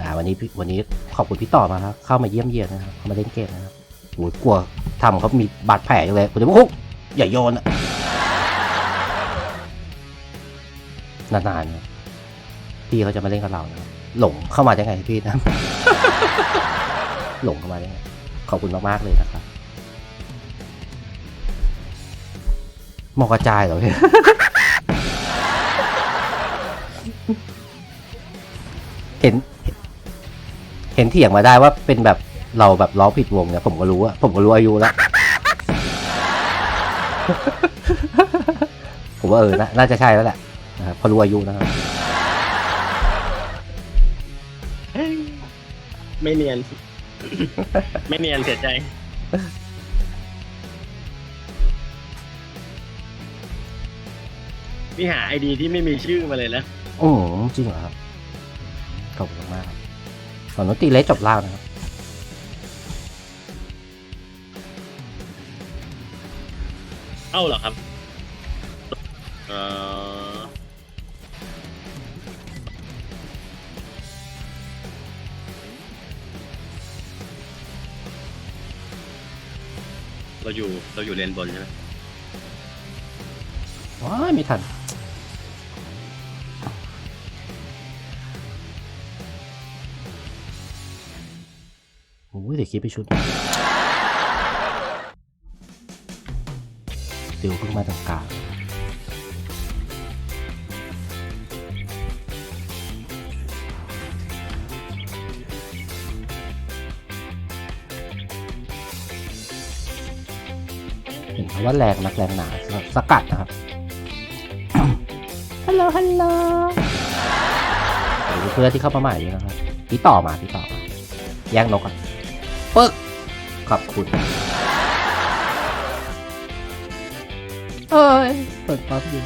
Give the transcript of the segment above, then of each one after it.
อ่าวันนี้วันนี้ขอบคุณพี่ต่อมาครับเข้ามาเยี่ยมเยียนนะครับเข้ามาเล่นเกมนะครับโอ้ยกลัวทำเขามีบาดแผลอยู่เลยผมจะบอกโอ้อย่าโยนอะนานๆพี่เขาจะมาเล่นกับเรานะหลงเข้ามาได้ไงพี่นะหลงเข้ามาได้ไงขอบคุณมากๆเลยนะครับมอกระจายเหรอพี่ เห็นเถียงมาได้ว่าเป็นแบบเราแบบล้อผิดวงเนี่ยผมก็รู้อะผมก็รู้อายุแล้ว ผมว่าเออนะน่าจะใช่แล้วแหละนะครับเพอรู้อายุนะครับไม่เนียน ไม่เนียนเสียใจ พี่หาไอดีที่ไม่มีชื่อมาเลยนะ โอ้โหจริงเหรอครับขอบคุณมากครับ ตอนนู้นตีเละจบล่างนะครับเอ้าเหรอครับ เออเราอยู่เราอยู่เลนบนใช่ไหมว้ายไม่ทัน เดี๋ยวคิดไปชุดซิลเพิ่งมาตรงกลางเห็นเขาว่าแรงนักแรงหนาสกัดนะครับ ฮัลโหล ฮัลโหลเพื่อนที่เข้ามาใหม่ด้วยนะครับพี่ต่อมาพี่ต่อมาแย่งนกอะ ปึ๊กขอบคุณ เอ้ยเปิดปั๊บยิง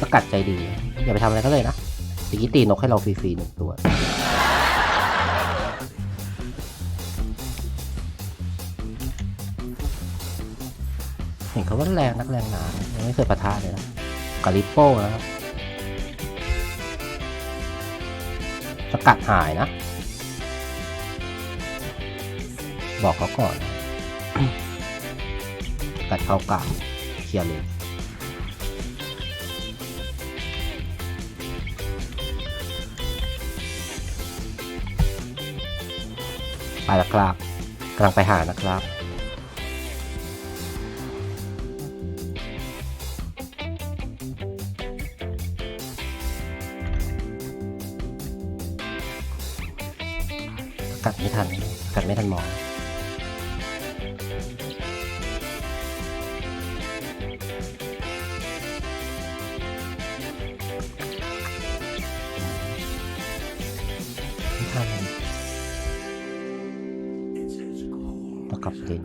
สกัดใจดี อย่าไปทำอะไรก็เลยนะตะกี้ตีนกให้เราฟรีๆหนึ่งตัว เห็นเขาว่าแรงนักแรงหนายังไม่เคยปะทะเลยนะกาลิปโป้นะครับ สกัดหายนะ บอกเขาก่อน กัดเขากลางเคลียร์เลยไปแล้วครับกำลังไปหานะครับ กับเลน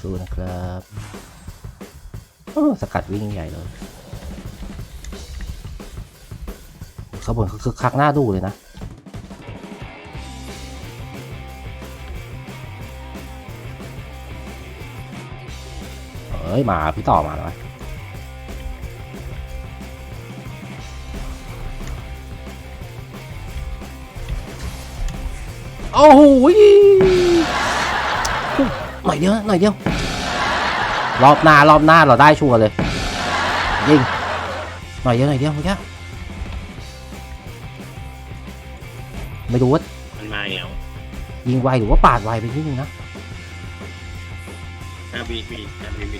สู้ๆนะครับโอ้สกัดวิ่งใหญ่เลยขบวนเขาคือคักหน้าดูเลยนะเอ้ยมาพี่ต่อมาแล้วว โอ้โหยหน่อยเดียวนะหน่อยเดียว รอบหน้ารอบหน้าเราได้ชัวร์เลย ยิง หน่อยเดียวหน่อยเดียวเมื่อกี้ไม่รู้ว่ามันมาอีกแล้วยิงไวหรือว่าปาดไวไปนิดนึงนะอาบีบีอาบีบี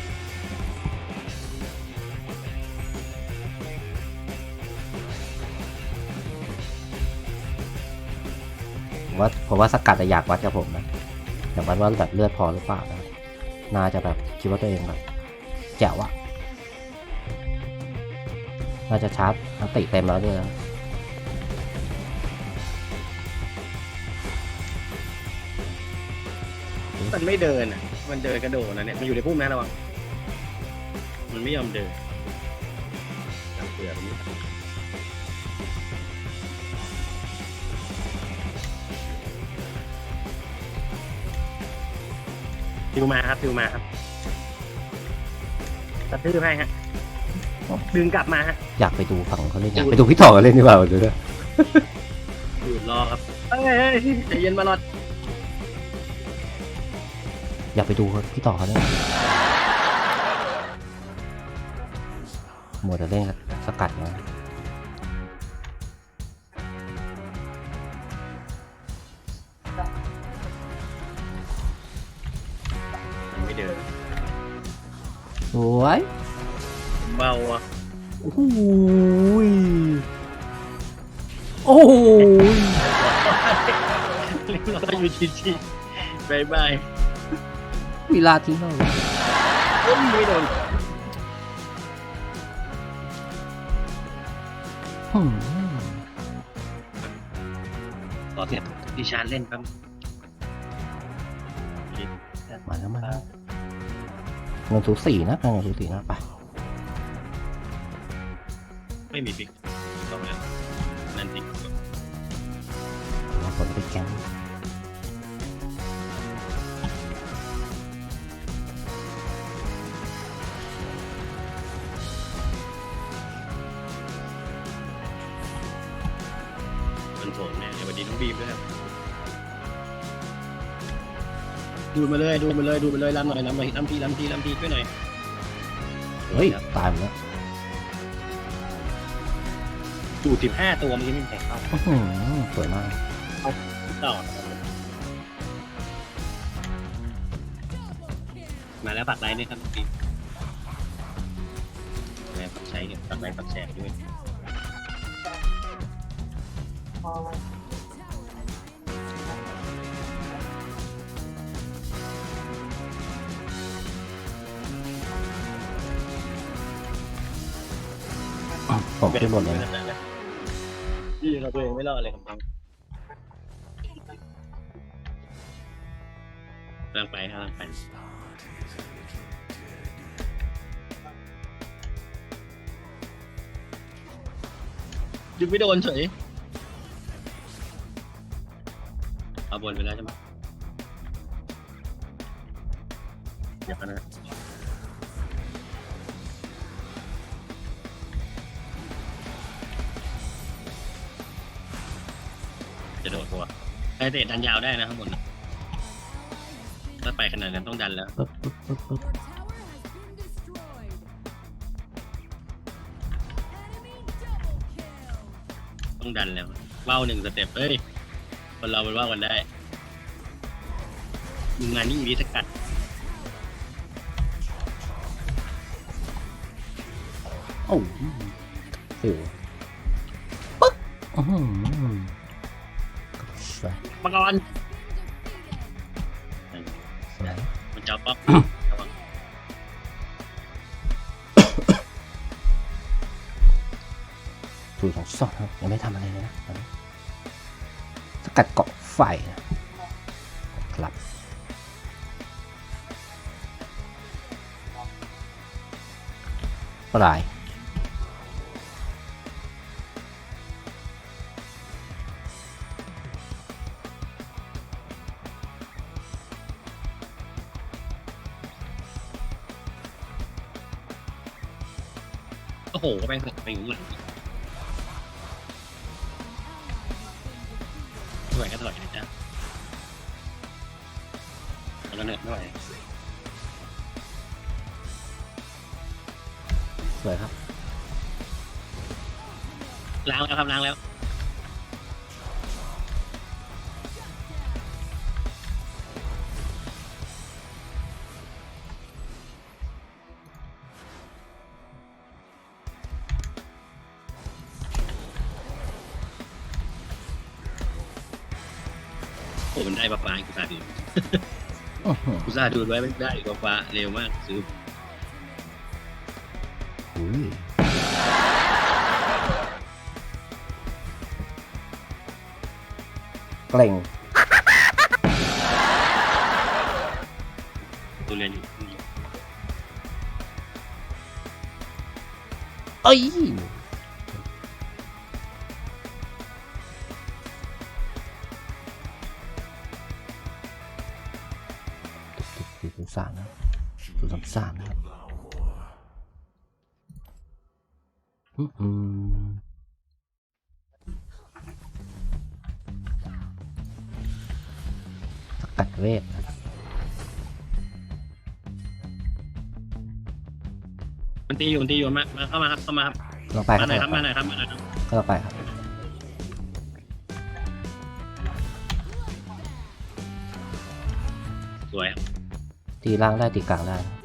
ว่าผมว่าสกัดจะอยากวัดกับผมนะอยากวัดว่าแบบเลือดพอหรือเปล่านะน่าจะแบบคิดว่าตัวเองแบบแจ๋วอะน่าจะชาร์จอันติเต็มแล้วด้วยนะมันไม่เดินอะ มันเดินกระโดดนะเนี่ย มันอยู่ในพุ่มนะระวัง มันไม่ยอมเดินจำเสือตรงนี้ ฟิวมาครับฟิวมาครับกระทืบให้ฮะดึงกลับมาฮะ อยากไปดูฝั่งเขาเล่นอยากไปดูพี่ต่อเขาเล่นดีกว่าเดี๋ยวนะหยุดรอครับเฮ้ยเฮ้ยใจเย็นมาหลอดอยากไปดูพี่ต่อเขาเล่นมัวแต่เล่นสกัดนะ สวยเบาอะโอ้โหยโอ้โหยเรียบร้อยอยู่ทีทีบายบายเวลาทิ้งเราโอ้ยไม่โดนอืมต่อเสียบดิชาร์เล่นแป๊บ เงินสูสีนะเงินสูสีนะไปไม่มีฟิกต้องแล้วนั่นจริงเราผลไปแกงมันโถมเนี่ยสวัสดีน้องบีมด้วยครับ ดูมาเลยดูมาเลยดูมาเลยรำหน่อยรำหน่อยรำทีรำทีรำทีช่วยหน่อยเฮ้ยตายหมดแล้วดูสิบห้าตัวมันยังไม่แข่งเข้าอื้อหือสวยมากต่อมาแล้วปักไลน์ด้วยครับน้องบีมแล้วปักใช้เนี่ยปักไลน์ปักแชร์ด้วยผม ขึ้นหมดเลยนะนี่เราตัวเองไม่รอดเลยครับน้องกำลังไปครับกำลังไปดึงไม่โดนเฉยเอาบนไปแล้วใช่ไหมเดี๋ยวกันนะ จะโดดตัวไอเตะดันยาวได้นะข้างบนน่ะถ้าไปขนาดนั้นต้องดันแล้ว ปึ๊บปึ๊บปึ๊บปึ๊บต้องดันแล้วว่าวหนึ่งสเต็ปเอ้ย คนเรามันว่าวกันได้มึงงานนี้อยู่ที่สกัดโอ้โหสิวปึ๊บอื้อหือส วยมังกรสวยมันจะเอาป๊อประวังสูสองสองครับยังไม่ทำอะไรเลยนะตอนนี้สกัดเกาะไฟนะครับปลาย โอ้โหไปเถอะไปอยู่หลังไม่ไหวก็ถอยนะจ๊ะแล้วเนิร์ดไม่ไหวสวยครับล้างแล้วครับล้างแล้ว อื้อหือกูซาห์ดูไว้ไม่ได้ปลาปลาเร็วมากซื้ออุ้ยเกร็งตัวเรียนอยู่เอ้ย สี่ศูนย์สามนะศูนย์สามสามนะครับอืมอืมสกัดเวทมันตีอยู่มันตีอยู่มามาเข้ามาครับเข้ามาครับลงไปคมารับหน่อยครับมาหน่อยครับมาหน่อยครับก็ลงไปครับ สวยครับตีล่างได้ตีกลางได้ผม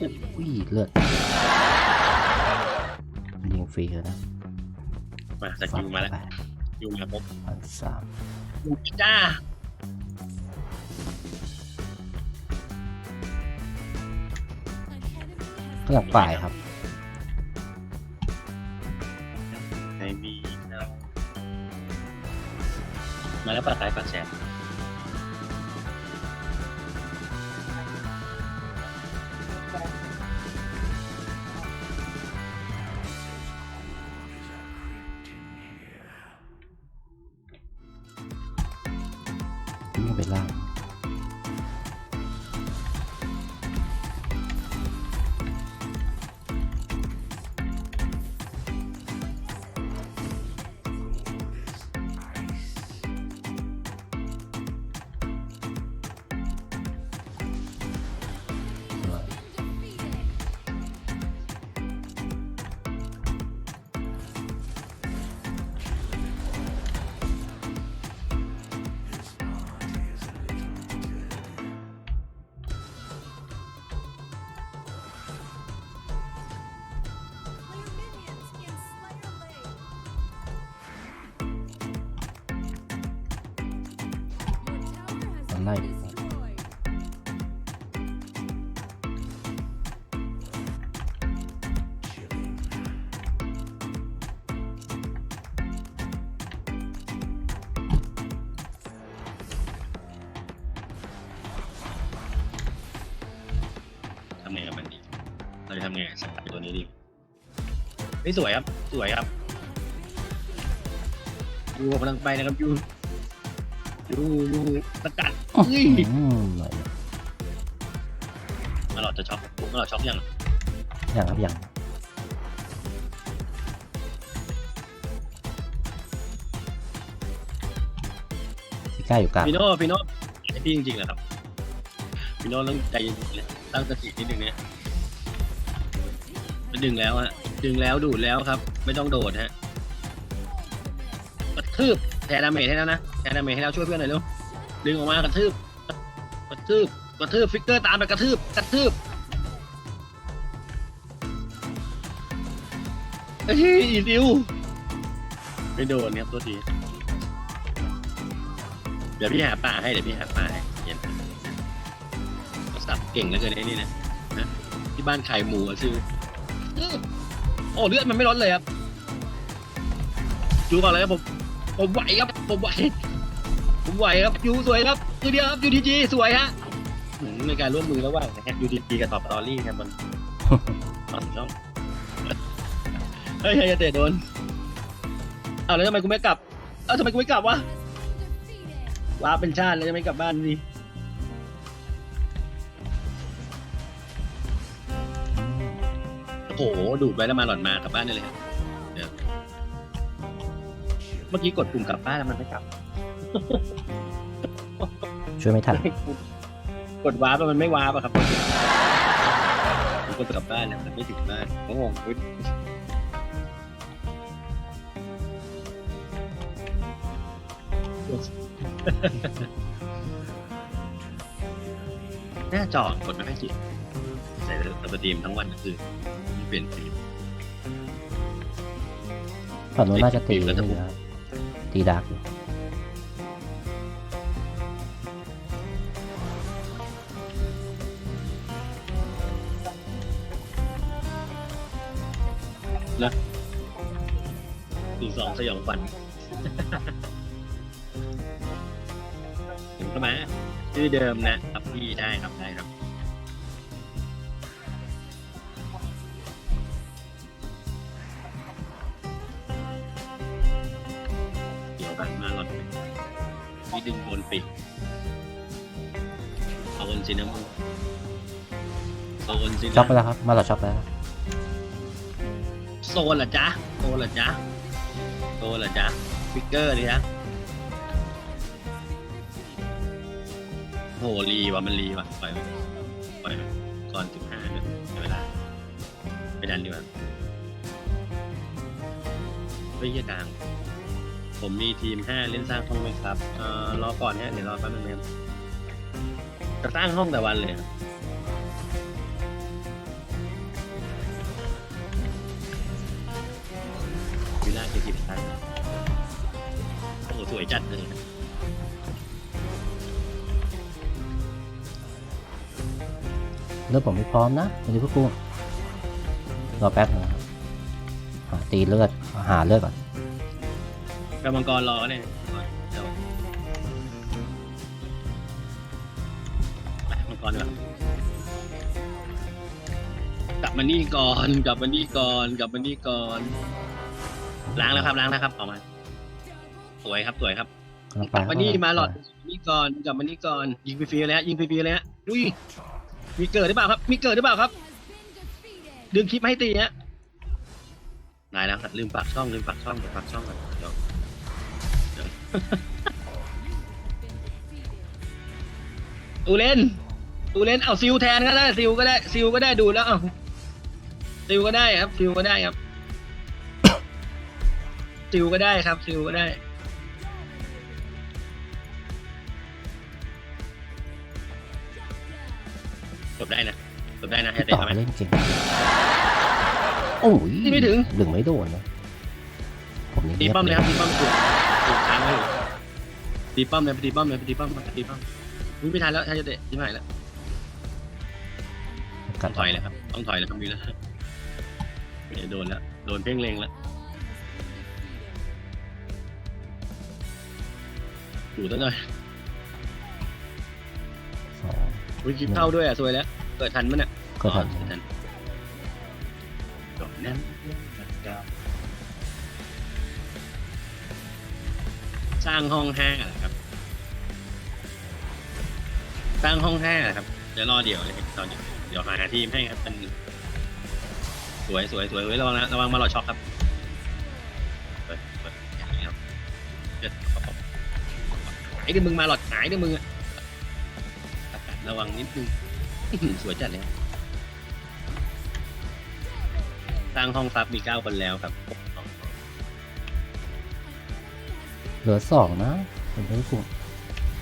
อุ้ยเลือดยิงฟรีเลยนะมาสกิลมาแล้วไปยูมาปุ๊บพันสามจ้าก็หลังป่ายครับในมีเรามาแล้วปลาสายปลาแสำไงกับสัตว์ตัวนี้ดีไม่สวยครับ สวยครับยูกำลังไปนะครับยูยูยูสกัดเฮ้ยอืมหน่อยมาหลอดจะช็อกมาหลอดช็อกยังอย่างครับอย่างที่กล้าอยู่กลางพี่โน่พี่โน่ให้พี่จริงๆเหรอครับพี่โน่ต้องใจเย็นๆเลยตั้งสตินิดนึงเนี่ยมัน ดึงแล้วฮะดึงแล้วดูดแล้วครับ ไม่ต้องโดดฮะกระทืบแทนดาเมจให้แล้วนะแทนดาเมจให้แล้วช่วยเพื่อนหน่อยเร็วดึงออกมากระทืบกระทืบกระทืบฟิกเกอร์ตามไปกระทืบกระทืบเฮ้ยอีดิวไม่โดนครับตัวทีเดี๋ยวพี่หาปลาให้เดี๋ยวพี่หาปลาให้เย็นสับเก่งเหลือเกินไอ้นี่นะที่บ้านขายหมูอะซื้อ อื้อโอ้เลือดมันไม่ลดเลยครับจูก่อนเลยครับผมผมไหวครับผมไหวผมไหวครับยูสวยครับตัวเดียวครับยูทีจีสวยฮะอืมในการร่วมมือระหว่างนะครับยูทีจีกับตอบตอรี่ครับมันตอนช่องเฮ้ยเฮ้ยเตะโดนอ้าวแล้วทำไมกูไม่กลับเอ้าทำไมกูไม่กลับวะว้าเป็นชาติแล้วจะไม่กลับบ้านสิ โอ้โหดูดไปแล้วมาหล่อนมากลับบ้านได้เลยครับเดี๋ยวเมื่อกี้กดปุ่มกลับบ้านแล้วมันไม่กลับช่วยไม่ทัน กดว้าร์ปแล้วมันไม่ว้าร์ปอะครับผมกดกลับบ้านแล้วมันไม่ถึงบ้านผมงงอุ๊ยหน้าจอกดไม่ค่อยจิตใส่สตรีมทั้งวันก็คือ เปลี่ยนฟิล์มฝั่งนู้นน่าจะตีนี่นะครับตีดาร์กอยู่ตีสองสยองฝันถึงเข้ามาชื่อเดิมนะครับพี่ได้ครับได้ครับ พี่ดึงบนปิดเอาบนสีน้ำมันเอาบนสีช็อปไปน้ำแล้วครับ มาหลอดช็อปไปแล้วโซนเหรอจ๊ะโซนเหรอจ๊ะโซนเหรอจ๊ะฟิกเกอร์เลยจ๊ะโหรีว่ะมันรีว่ะปล่อยมันปล่อยมันก่อนสิบห้าเนี่ยเวลาไปดันดีกว่าเฮ้ยเหี้ยกลาง ผมมีทีมห้าเล่นสร้างห้องไหมครับเอ่อรอก่อนฮะเดี๋ยวรอแป๊บนึงนะครับจะสร้างห้องแต่วันเลยครับวิลล่าเจ็ดสิบชั้นโอ้โหสวยจัดเลยเรื่องผมไม่พร้อมนะวันนี้พวกกูรอแป๊บนึงนะครับหาตีเลือดหาเลือดก่อน กำมังกรรอเนี่ยเดี๋ยวไปมังกรดีกว่ากลับมานี่ก่อนกลับมานี่ก่อนกลับมานี่ก่อนล้างแล้วครับล้างแล้วครับออกมา สวยครับสวยครับกำลังกไปลับมานี่มาหลอดนี่ก่อนกลับมานี่ก่อนยิงฟรีๆเลยฮะยิงฟรีๆเลยฮะอุ้ยมีเกิดหรือเปล่าครับ มีเกิดหรือเปล่าครับ ดึงคลิปมาให้ตีฮะได้แล้วครับลืมปากช่องลืมปากช่องเดี๋ยวปากช่องก่อนเดี๋ยวเดี๋ยว ตูเลนตูเลนเอาซิลแทนก็ได้ซิลก็ได้ซิลก็ได้ดูแล้วเอาซิลก็ได้ครับซิลก็ได้ครับซิลก็ได้ครับซิลก็ได้จบได้นะจบได้นะให้พี่เตะต่อทำไหมเล่นเก่งโอ้ยนี่ไม่ถึง ดึงไม่โดนนะผมนี่ตีเงียบป้อมเลยเลยครับตีป้อมถูกถูก ค้างไว้อยู่ตีป้อมเลยไปตีป้อมเลยไปตีป้อมไปตีป้อมวิ่งไม่ทันแล้วถ้าจะเตะที่ไหนแล้วกัต้ดองถอยเลยครับต้องถอยเลยครับมีแล้วเนี่ยโดนแล้วโดนเพ่งเลงแล้วอยู่ตั้งหน่อยสองวิคิปเข้าด้วยอะสวยแล้วเกิดทันมั้ยเนี่ยก็ทันอ๋อทันจบนั้นส ร้างห้องห้าเหรอครับ สร้างห้องห้าเหรอครับเดี๋ยวรอเดี๋ยวเลยครับตอนนี้เดี๋ยวหาทีมให้ครับเป็นสวยสวยสวยเว้ยระวังนะระวังมาหลอดช็อคครับเปิดเปิดอย่างนี้ครับเดี๋ยวไอ้เดี๋ยวมึงมาหลอดหายเดี๋ยวมึงอะระวังนิดนึงสวยจัดเลยสร้างห้องซับมีเก้าคนแล้วครับ ลือสองนะผมไม่กลัว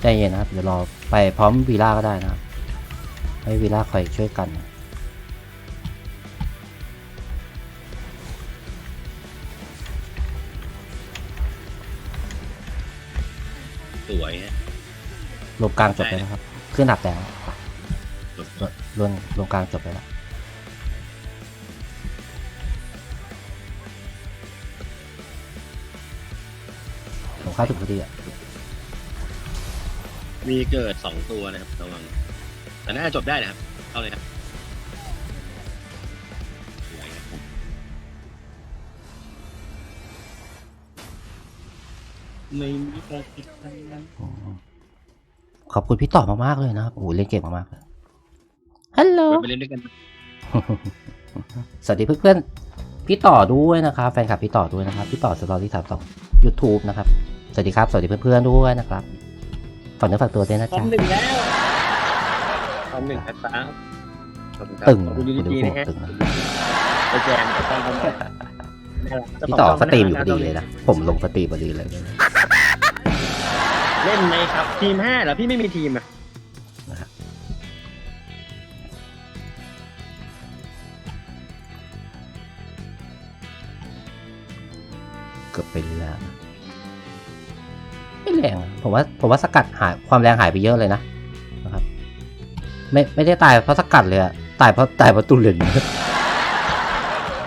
ใจเย็นนะครับ เดี๋ยวรอไปพร้อมวีล่าก็ได้นะครับ ให้วีล่าคอยช่วยกันสวยฮะลงกลางจบไปแล้วครับ ขึ้นดับแต่สวยลงลงกลางจบไปแล้ว ผมเข้าถึงพอดีอะมีเกิดสองตัวนะครับระวังแต่น่าจะจบได้นะครับ เข้าเลยครับสวยครับไม่มีใครผิดทั้งนั้นอืมขอบคุณพี่ต่อมากๆเลยนะครับโอ้โหเล่นเก่งมากๆเลยฮัลโหลไปเล่นด้วยกัน สวัสดีเพื่อนๆพี่ต่อด้วยนะครับ แฟนคลับพี่ต่อด้วยนะครับ พี่ต่อสตอรี่สามสองยูทูบนะครับ สวัสดีครับ สวัสดีเพื่อนๆด้วยนะครับฝากเนื้อฝากตัวด้วยนะพร้อจ๊ะ มหนึ่งแล้วพร้อมหนึ่งครับขอบคุณครับตึงขอบคุณยูคุณดูดีหันะวฮะตึงนะไปแจมกับต้องทำน่ารักพี่ต่อสตรีมอยู่พอดีเลยนะ ผมลงสตรีมพอดีเลย เล่นไหมครับ ทีมห้าเหรอพี่ไม่มีทีมอะ ผมว่าผมว่าสกัดหายความแรงหายไปเยอะเลยนะนะครับ ไม่ไม่ได้ตายเพราะสกัดเลยอะตายเพราะตายเพราะตุลิน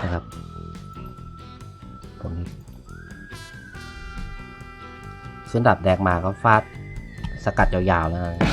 นะครับผมนี่ขึ้นดับแดกมาก็ฟาดสกัดยาวๆแล้วนะ